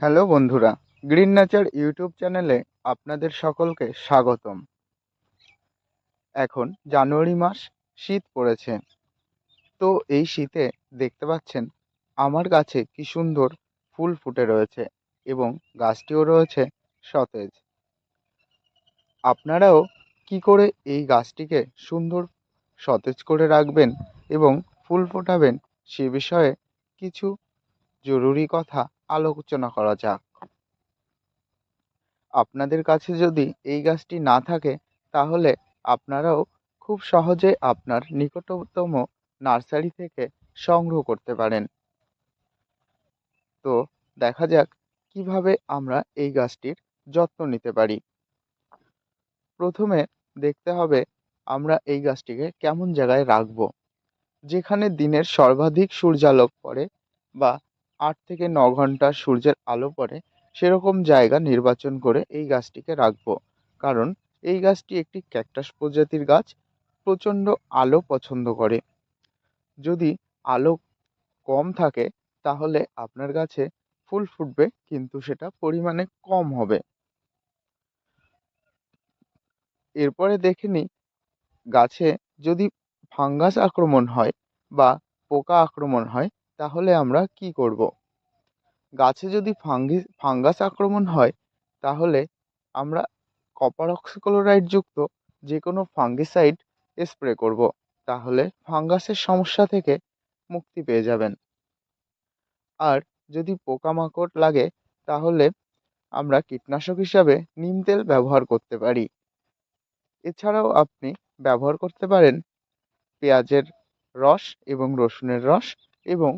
Hello বন্ধুরা, green nature YouTube চ্যানেলে আপনাদের সকলকে স্বাগতম। এখন জানুয়ারি মাস, শীত পড়েছে। তো এই শীতে দেখতে পাচ্ছেন, আমার গাছে কি সুন্দর ফুল ফুটে রয়েছে এবং গাছটিও রয়েছে সতেজ। আপনারাও কি করে এই গাছটিকে সুন্দর, সতেজ করে রাখবেন এবং ফুল ফোটাবেন সে বিষয়ে কিছু জরুরি কথা আলোচনা করা যাক। আপনাদের কাছে যদি এই গাছটি না থাকে, তাহলে আপনারাও খুব সহজে আপনার নিকটতম নার্সারি থেকে সংগ্রহ করতে পারেন। তো দেখা যাক কীভাবে আমরা এই গাছটির যত্ন নিতে পারি। প্রথমে দেখতে হবে আমরা এই গাছটিকে কেমন জায়গায় রাখব। যেখানে দিনের সর্বাধিক সূর্যালোক পড়ে বা আট থেকে ন ঘণ্টা সূর্যের আলো পড়ে, সেরকম জায়গা নির্বাচন করে এই গাছটিকে রাখব। কারণ এই গাছটি একটি ক্যাকটাস প্রজাতির গাছ, প্রচণ্ড আলো পছন্দ করে। যদি আলো কম থাকে, তাহলে আপনার গাছে ফুল ফুটবে, কিন্তু সেটা পরিমাণে কম হবে। এরপরে দেখে নিই, গাছে যদি ফাঙ্গাস আক্রমণ হয় বা পোকা আক্রমণ হয়, তাহলে আমরা কি করব? গাছে যদি ফাঙ্গি ফাঙ্গাস আক্রমণ হয়, তাহলে আমরা কপার অক্সিক্লোরাইডযুক্ত যে কোনো ফাঙ্গিসাইড স্প্রে করব। তাহলে ফাঙ্গাসের সমস্যা থেকে মুক্তি পেয়ে যাবেন। আর যদি পোকামাকড় লাগে, তাহলে আমরা কীটনাশক হিসাবে নিম তেল ব্যবহার করতে পারি। এছাড়াও আপনি ব্যবহার করতে পারেন পেঁয়াজের রস এবং রসুনের রস এবং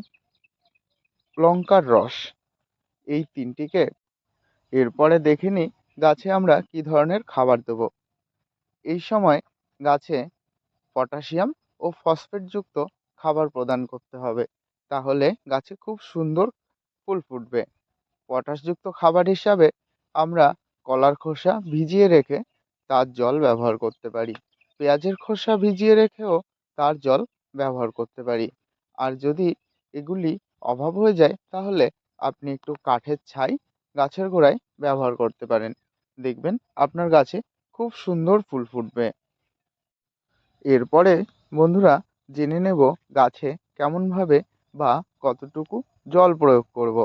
লঙ্কার রস। এই তিনটিকে। এরপরে দেখে নিই গাছে আমরা কী ধরনের খাবার দেবো। এই সময় গাছে পটাশিয়াম ও ফসফেটযুক্ত খাবার প্রদান করতে হবে। তাহলে গাছে খুব সুন্দর ফুল ফুটবে। পটাশযুক্ত খাবার হিসাবে আমরা কলার খোসা ভিজিয়ে রেখে তার জল ব্যবহার করতে পারি। পেঁয়াজের খোসা ভিজিয়ে রেখেও তার জল ব্যবহার করতে পারি। আর যদি এগুলি অভাব হয়ে যায় তাহলে আপনি একটু কাঠের ছাই গাছের গোড়ায় ব্যবহার করতে পারেন। দেখবেন আপনার গাছে খুব সুন্দর ফুল ফুটবে। এরপরে বন্ধুরা জেনে নেব গাছে কেমনভাবে বা কতটুকু জল প্রয়োগ করব।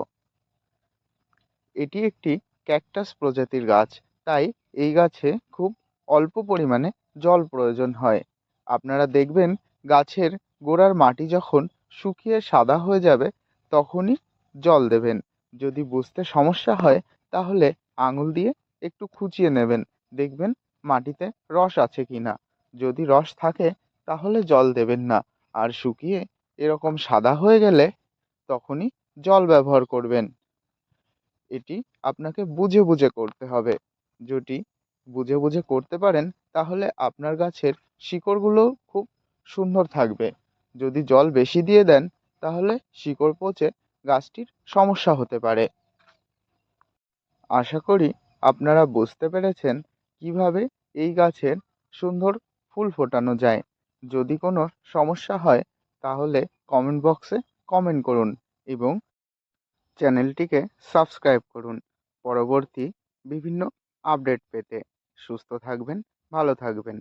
এটি একটি ক্যাকটাস প্রজাতির গাছ, তাই এই গাছে খুব অল্প পরিমাণে জল প্রয়োজন হয়। আপনারা দেখবেন গাছের গোড়ার মাটি যখন শুকিয়ে সাদা হয়ে যাবে, তখনই জল দেবেন। যদি বুঝতে সমস্যা হয়, তাহলে আঙুল দিয়ে একটু খুঁচিয়ে নেবেন। দেখবেন মাটিতে রস আছে কি না যদি রস থাকে, তাহলে জল দেবেন না। আর শুকিয়ে এরকম সাদা হয়ে গেলে তখনই জল ব্যবহার করবেন। এটি আপনাকে বুঝে বুঝে করতে হবে। যদি বুঝে বুঝে করতে পারেন, তাহলে আপনার গাছের শিকড়গুলো খুব সুন্দর থাকবে। যদি জল বেশি দিয়ে দেন, তাহলে শিকড় পচে গাছটির সমস্যা হতে পারে। আশা করি আপনারা বুঝতে পেরেছেন কীভাবে এই গাছের সুন্দর ফুল ফোটানো যায়। যদি কোনো সমস্যা হয়, তাহলে কমেন্ট বক্সে কমেন্ট করুন এবং চ্যানেলটিকে সাবস্ক্রাইব করুন। পরবর্তী বিভিন্ন আপডেট পেতে সুস্থ থাকবেন, ভালো থাকবেন।